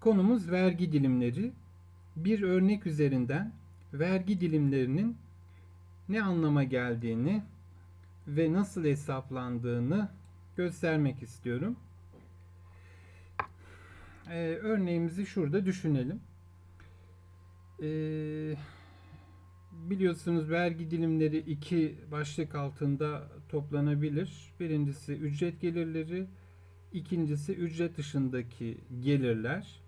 Konumuz vergi dilimleri. Bir örnek üzerinden vergi dilimlerinin ne anlama geldiğini ve nasıl hesaplandığını göstermek istiyorum. Ee, örneğimizi şurada düşünelim. Ee, biliyorsunuz vergi dilimleri iki başlık altında toplanabilir. Birincisi ücret gelirleri, ikincisi ücret dışındaki gelirler.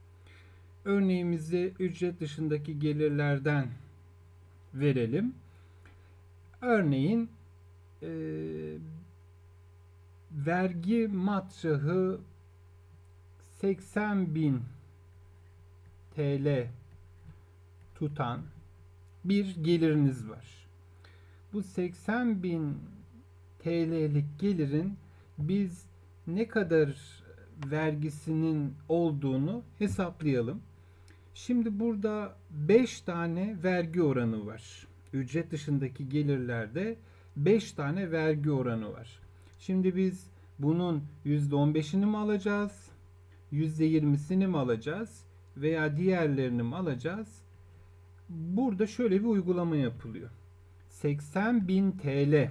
Örneğimizi ücret dışındaki gelirlerden verelim. Örneğin e, vergi matrahı 80 bin TL tutan bir geliriniz var. Bu 80 bin TL'lik gelirin biz ne kadar vergisinin olduğunu hesaplayalım. Şimdi burada 5 tane vergi oranı var. Ücret dışındaki gelirlerde 5 tane vergi oranı var. Şimdi biz bunun %15'ini mi alacağız? %20'sini mi alacağız? Veya diğerlerini mi alacağız? Burada şöyle bir uygulama yapılıyor. 80 bin TL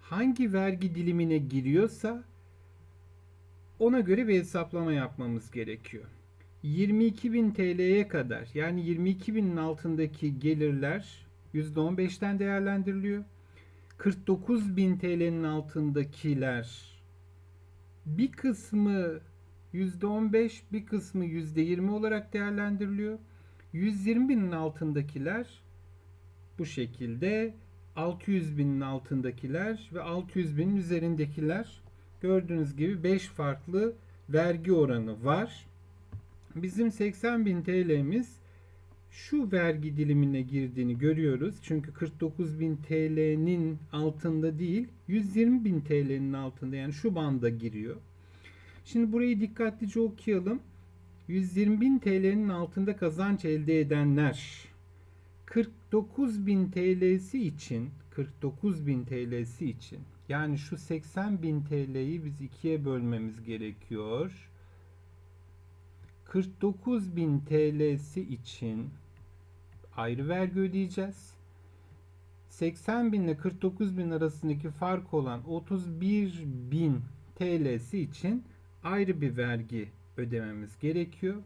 hangi vergi dilimine giriyorsa ona göre bir hesaplama yapmamız gerekiyor. 22.000 TL'ye kadar yani 22.000'in altındaki gelirler %15'ten değerlendiriliyor. 49.000 TL'nin altındakiler bir kısmı %15 bir kısmı %20 olarak değerlendiriliyor. 120.000'in altındakiler bu şekilde 600 binin altındakiler ve 600 binin üzerindekiler gördüğünüz gibi 5 farklı vergi oranı var. Bizim 80 bin TL'miz şu vergi dilimine girdiğini görüyoruz. Çünkü 49 bin TL'nin altında değil 120 bin TL'nin altında yani şu banda giriyor. Şimdi burayı dikkatlice okuyalım. 120 bin TL'nin altında kazanç elde edenler 49 bin TL'si için 49 bin TL'si için yani şu 80 bin TL'yi biz ikiye bölmemiz gerekiyor. 49 bin TL'si için ayrı vergi ödeyeceğiz. 80 bin ile 49 bin arasındaki fark olan 31 bin TL'si için ayrı bir vergi ödememiz gerekiyor.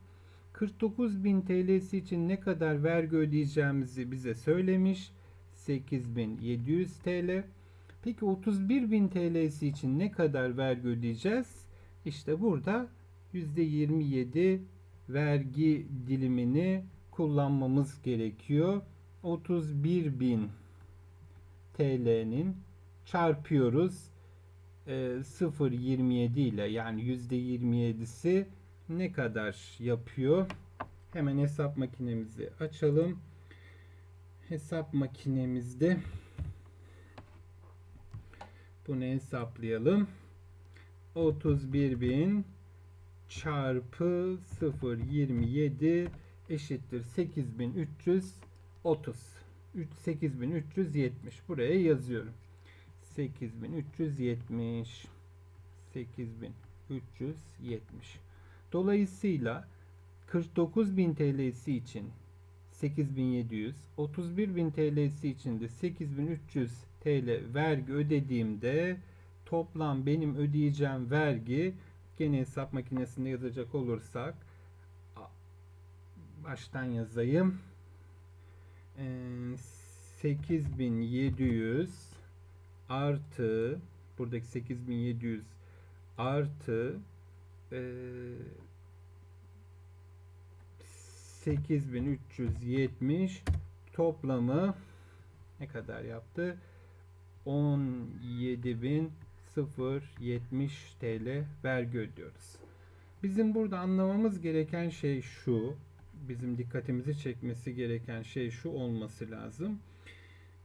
49 bin TL'si için ne kadar vergi ödeyeceğimizi bize söylemiş. 8700 TL. Peki 31 bin TL'si için ne kadar vergi ödeyeceğiz? İşte burada %27 vergi dilimini kullanmamız gerekiyor. 31 bin TL'nin çarpıyoruz e, 0.27 ile yani %27'si ne kadar yapıyor? Hemen hesap makinemizi açalım. Hesap makinemizde bunu hesaplayalım. 31.000 çarpı 0.27 eşittir 8330 8370 buraya yazıyorum. 8370 8370 Dolayısıyla 49.000 TL'si için 8700, 31.000 TL'si için de 8300 TL vergi ödediğimde toplam benim ödeyeceğim vergi gene hesap makinesinde yazacak olursak baştan yazayım. Ee, 8700 artı buradaki 8700 artı e, 8370 toplamı ne kadar yaptı? 17.070 TL vergi ödüyoruz. Bizim burada anlamamız gereken şey şu. Bizim dikkatimizi çekmesi gereken şey şu olması lazım.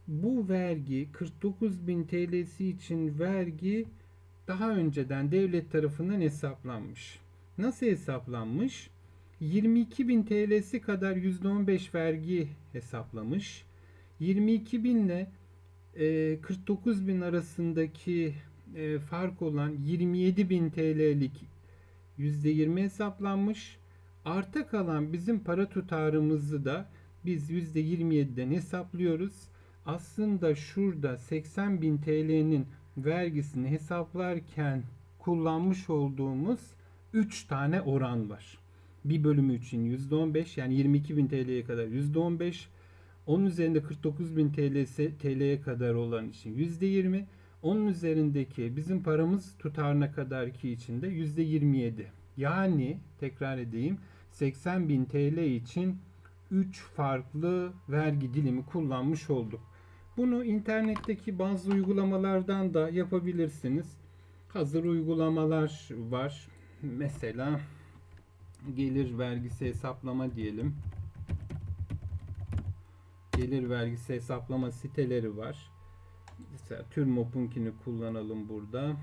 Bu vergi 49.000 TL'si için vergi daha önceden devlet tarafından hesaplanmış. Nasıl hesaplanmış? 22.000 TL'si kadar %15 vergi hesaplamış. 22.000 ile 49.000 arasındaki e, fark olan 27.000 TL'lik %20 hesaplanmış. Arta kalan bizim para tutarımızı da biz %27'den hesaplıyoruz. Aslında şurada 80.000 TL'nin vergisini hesaplarken kullanmış olduğumuz 3 tane oran var. Bir bölümü için %15 yani 22.000 TL'ye kadar %15. Onun üzerinde 49.000 TL TL'ye kadar olan için %20. Onun üzerindeki bizim paramız tutarına kadarki için de %27. Yani tekrar edeyim 80.000 TL için 3 farklı vergi dilimi kullanmış olduk. Bunu internetteki bazı uygulamalardan da yapabilirsiniz. Hazır uygulamalar var. Mesela gelir vergisi hesaplama diyelim. Gelir vergisi hesaplama siteleri var. Mesela TÜRMOP'unkini kullanalım burada.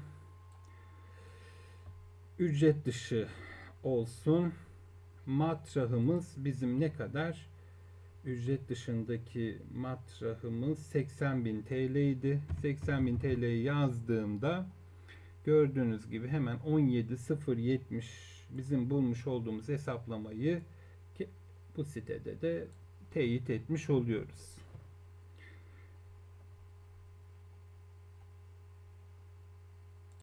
Ücret dışı olsun. Matrahımız bizim ne kadar? Ücret dışındaki matrahımız 80.000 TL idi. 80.000 TL'yi yazdığımda gördüğünüz gibi hemen 17.070 bizim bulmuş olduğumuz hesaplamayı ki bu sitede de teyit etmiş oluyoruz.